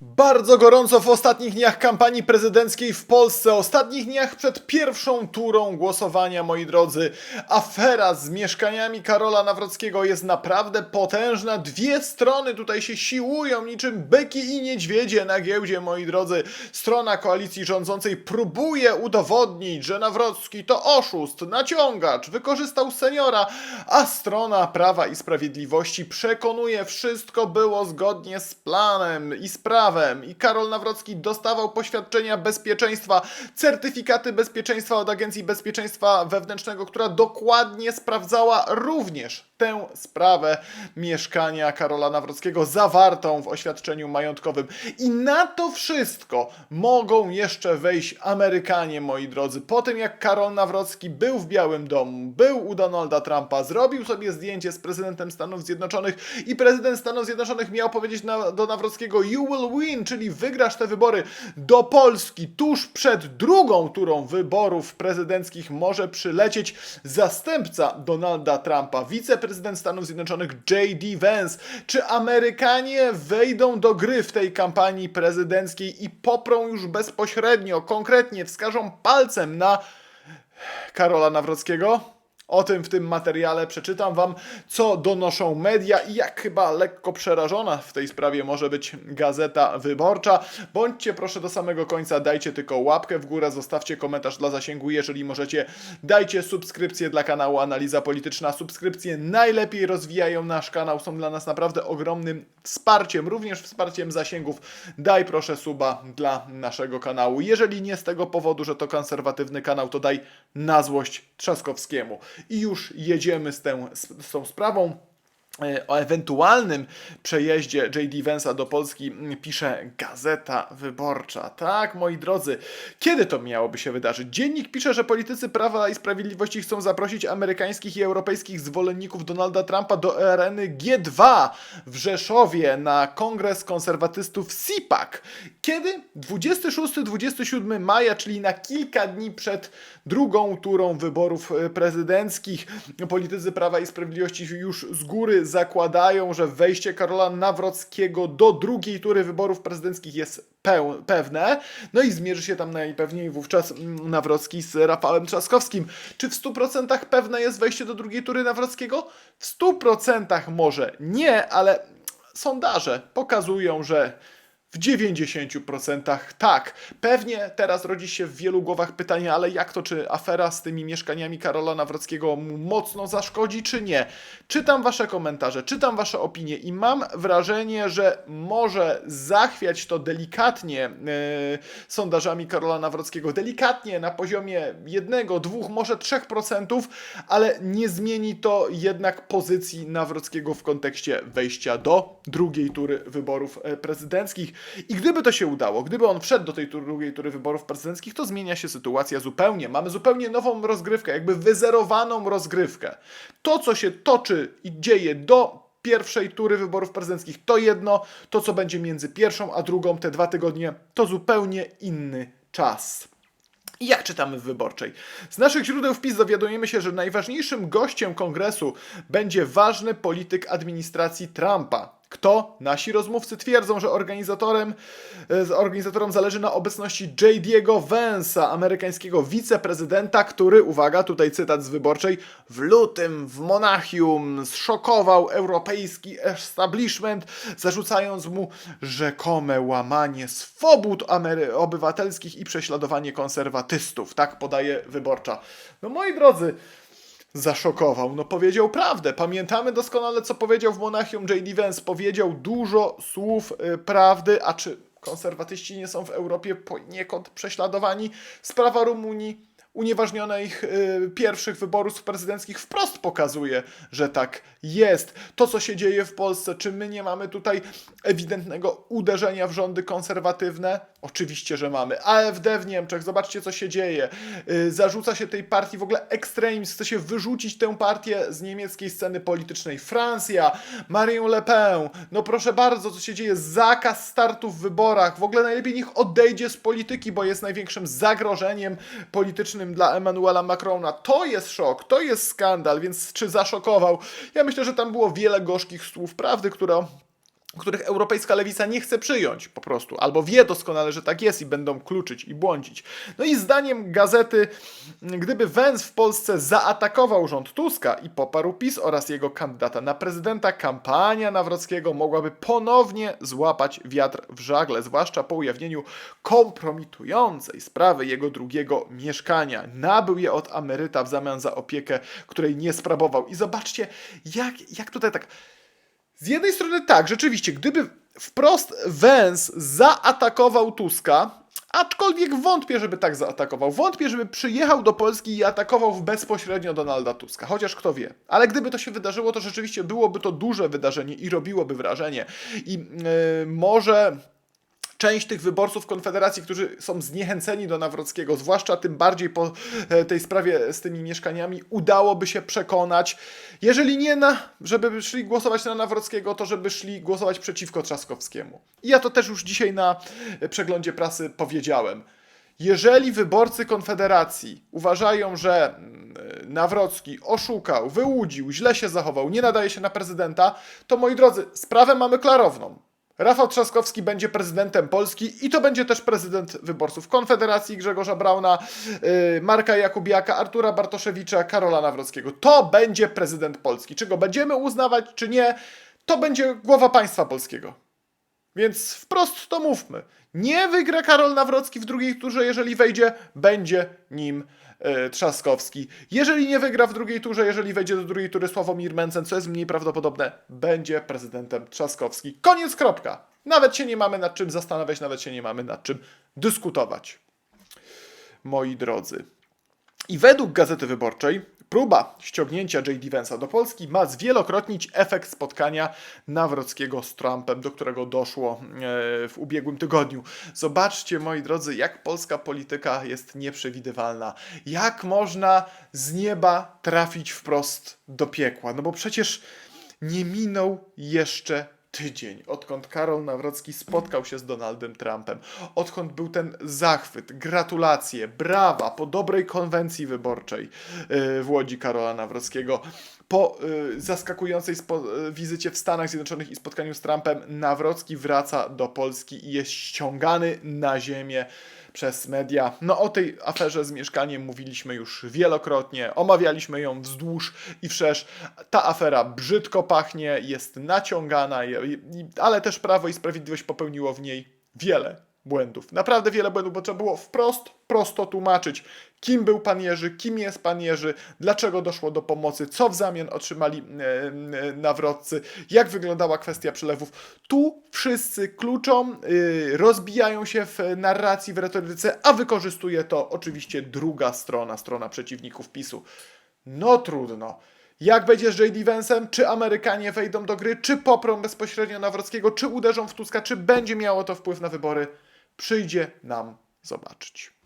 Bardzo gorąco w ostatnich dniach kampanii prezydenckiej w Polsce, ostatnich dniach przed pierwszą turą głosowania, moi drodzy. Afera z mieszkaniami Karola Nawrockiego jest naprawdę potężna. Dwie strony tutaj się siłują niczym byki i niedźwiedzie na giełdzie, moi drodzy. Strona koalicji rządzącej próbuje udowodnić, że Nawrocki to oszust, naciągacz, wykorzystał seniora, a strona Prawa i Sprawiedliwości przekonuje, wszystko było zgodnie z planem i z prawem i Karol Nawrocki dostawał poświadczenia bezpieczeństwa, certyfikaty bezpieczeństwa od Agencji Bezpieczeństwa Wewnętrznego, która dokładnie sprawdzała również tę sprawę mieszkania Karola Nawrockiego zawartą w oświadczeniu majątkowym. I na to wszystko mogą jeszcze wejść Amerykanie, moi drodzy. Po tym jak Karol Nawrocki był w Białym Domu, był u Donalda Trumpa, zrobił sobie zdjęcie z prezydentem Stanów Zjednoczonych i prezydent Stanów Zjednoczonych miał powiedzieć na, do Nawrockiego you will win, czyli wygrasz te wybory do Polski tuż przed drugą turą wyborów prezydenckich może przylecieć zastępca Donalda Trumpa, wiceprezydent Stanów Zjednoczonych J.D. Vance. Czy Amerykanie wejdą do gry w tej kampanii prezydenckiej i poprą już bezpośrednio, konkretnie wskażą palcem na Karola Nawrockiego? O tym w tym materiale przeczytam Wam, co donoszą media i jak chyba lekko przerażona w tej sprawie może być Gazeta Wyborcza. Bądźcie proszę do samego końca, dajcie tylko łapkę w górę, zostawcie komentarz dla zasięgu, jeżeli możecie. Dajcie subskrypcję dla kanału Analiza Polityczna. Subskrypcje najlepiej rozwijają nasz kanał, są dla nas naprawdę ogromnym wsparciem, również wsparciem zasięgów. Daj proszę suba dla naszego kanału. Jeżeli nie z tego powodu, że to konserwatywny kanał, to daj na złość Trzaskowskiemu. I już jedziemy z, tę, z, tą sprawą. O ewentualnym przejeździe J.D. Vance'a do Polski pisze Gazeta Wyborcza. Tak, moi drodzy, kiedy to miałoby się wydarzyć? Dziennik pisze, że politycy Prawa i Sprawiedliwości chcą zaprosić amerykańskich i europejskich zwolenników Donalda Trumpa do areny G2 w Rzeszowie na kongres konserwatystów CPAC. Kiedy? 26-27 maja, czyli na kilka dni przed drugą turą wyborów prezydenckich. Politycy Prawa i Sprawiedliwości już z góry zakładają, że wejście Karola Nawrockiego do drugiej tury wyborów prezydenckich jest pewne. No i zmierzy się tam najpewniej wówczas mm, Nawrocki z Rafałem Trzaskowskim. Czy w 100% pewne jest wejście do drugiej tury Nawrockiego? W 100% może nie, ale sondaże pokazują, że w 90% tak. Pewnie teraz rodzi się w wielu głowach pytanie, ale jak to, czy afera z tymi mieszkaniami Karola Nawrockiego mu mocno zaszkodzi, czy nie? Czytam wasze komentarze, czytam wasze opinie i mam wrażenie, że może zachwiać to delikatnie e, sondażami Karola Nawrockiego, delikatnie na poziomie 1, 2, może 3%, ale nie zmieni to jednak pozycji Nawrockiego w kontekście wejścia do drugiej tury wyborów e, prezydenckich. I gdyby to się udało, gdyby on wszedł do tej drugiej tury wyborów prezydenckich, to zmienia się sytuacja zupełnie. Mamy zupełnie nową rozgrywkę, jakby wyzerowaną rozgrywkę. To, co się toczy i dzieje do pierwszej tury wyborów prezydenckich, to jedno, to, co będzie między pierwszą a drugą, te dwa tygodnie, to zupełnie inny czas. I jak czytamy w wyborczej? Z naszych źródeł wpis dowiadujemy się, że najważniejszym gościem kongresu będzie ważny polityk administracji Trumpa. Kto? Nasi rozmówcy twierdzą, że organizatorem, e, organizatorom zależy na obecności J.D.'ego Vance'a, amerykańskiego wiceprezydenta, który, uwaga, tutaj cytat z wyborczej, w lutym w Monachium zszokował europejski establishment, zarzucając mu rzekome łamanie swobód amery- obywatelskich i prześladowanie konserwatystów. Tak podaje wyborcza. No moi drodzy, zaszokował. No powiedział prawdę. Pamiętamy doskonale, co powiedział w Monachium J.D. Vance. Powiedział dużo słów y, prawdy, a czy konserwatyści nie są w Europie poniekąd prześladowani? Sprawa Rumunii unieważnione ich y, pierwszych wyborów prezydenckich wprost pokazuje, że tak jest. To, co się dzieje w Polsce, czy my nie mamy tutaj ewidentnego uderzenia w rządy konserwatywne? Oczywiście, że mamy. AfD w Niemczech, zobaczcie, co się dzieje. Y, zarzuca się tej partii w ogóle ekstremizm, chce się wyrzucić tę partię z niemieckiej sceny politycznej. Francja, Marine Le Pen, no proszę bardzo, co się dzieje? Zakaz startu w wyborach. W ogóle najlepiej niech odejdzie z polityki, bo jest największym zagrożeniem politycznym dla Emmanuela Macrona. To jest szok, to jest skandal, więc czy zaszokował? Ja myślę, że tam było wiele gorzkich słów prawdy, które których europejska lewica nie chce przyjąć po prostu, albo wie doskonale, że tak jest i będą kluczyć i błądzić. No i zdaniem gazety, gdyby Węz w Polsce zaatakował rząd Tuska i poparł PiS oraz jego kandydata na prezydenta, kampania Nawrockiego mogłaby ponownie złapać wiatr w żagle, zwłaszcza po ujawnieniu kompromitującej sprawy jego drugiego mieszkania. Nabył je od emeryta w zamian za opiekę, której nie sprawował. I zobaczcie, jak, jak tutaj tak z jednej strony tak, rzeczywiście, gdyby wprost Węz zaatakował Tuska, aczkolwiek wątpię, żeby tak zaatakował. Wątpię, żeby przyjechał do Polski i atakował bezpośrednio Donalda Tuska, chociaż kto wie. Ale gdyby to się wydarzyło, to rzeczywiście byłoby to duże wydarzenie i robiłoby wrażenie. I yy, może część tych wyborców Konfederacji, którzy są zniechęceni do Nawrockiego, zwłaszcza tym bardziej po e, tej sprawie z tymi mieszkaniami, udałoby się przekonać, jeżeli nie na, żeby szli głosować na Nawrockiego, to żeby szli głosować przeciwko Trzaskowskiemu. I ja to też już dzisiaj na e, przeglądzie prasy powiedziałem. Jeżeli wyborcy Konfederacji uważają, że mm, Nawrocki oszukał, wyłudził, źle się zachował, nie nadaje się na prezydenta, to moi drodzy, sprawę mamy klarowną. Rafał Trzaskowski będzie prezydentem Polski i to będzie też prezydent wyborców Konfederacji Grzegorza Brauna, yy, Marka Jakubiaka, Artura Bartoszewicza, Karola Nawrockiego. To będzie prezydent Polski. Czy go będziemy uznawać, czy nie, to będzie głowa państwa polskiego. Więc wprost to mówmy. Nie wygra Karol Nawrocki w drugiej turze, jeżeli wejdzie, będzie nim e, Trzaskowski. Jeżeli nie wygra w drugiej turze, jeżeli wejdzie do drugiej tury Sławomir Mencen, co jest mniej prawdopodobne, będzie prezydentem Trzaskowski. Koniec, kropka. Nawet się nie mamy nad czym zastanawiać, nawet się nie mamy nad czym dyskutować. Moi drodzy. I według Gazety Wyborczej próba ściągnięcia J.D. Vance'a do Polski ma zwielokrotnić efekt spotkania Nawrockiego z Trumpem, do którego doszło e, w ubiegłym tygodniu. Zobaczcie, moi drodzy, jak polska polityka jest nieprzewidywalna. Jak można z nieba trafić wprost do piekła? No bo przecież nie minął jeszcze tydzień, odkąd Karol Nawrocki spotkał się z Donaldem Trumpem, odkąd był ten zachwyt, gratulacje, brawa po dobrej konwencji wyborczej yy, w Łodzi Karola Nawrockiego, po yy, zaskakującej yy, wizycie w Stanach Zjednoczonych i spotkaniu z Trumpem, Nawrocki wraca do Polski i jest ściągany na ziemię przez media. No o tej aferze z mieszkaniem mówiliśmy już wielokrotnie, omawialiśmy ją wzdłuż i wszerz. Ta afera brzydko pachnie, jest naciągana, ale też Prawo i Sprawiedliwość popełniło w niej wiele błędów. Naprawdę wiele błędów, bo trzeba było wprost, prosto tłumaczyć, kim był pan Jerzy, kim jest pan Jerzy, dlaczego doszło do pomocy, co w zamian otrzymali e, e, nawrotcy, jak wyglądała kwestia przelewów. Tu wszyscy kluczą, y, rozbijają się w narracji, w retoryce, a wykorzystuje to oczywiście druga strona, strona przeciwników PiSu. No trudno. Jak będzie z J.D. Vance'em? Czy Amerykanie wejdą do gry? Czy poprą bezpośrednio Nawrockiego? Czy uderzą w Tuska? Czy będzie miało to wpływ na wybory? Przyjdzie nam zobaczyć.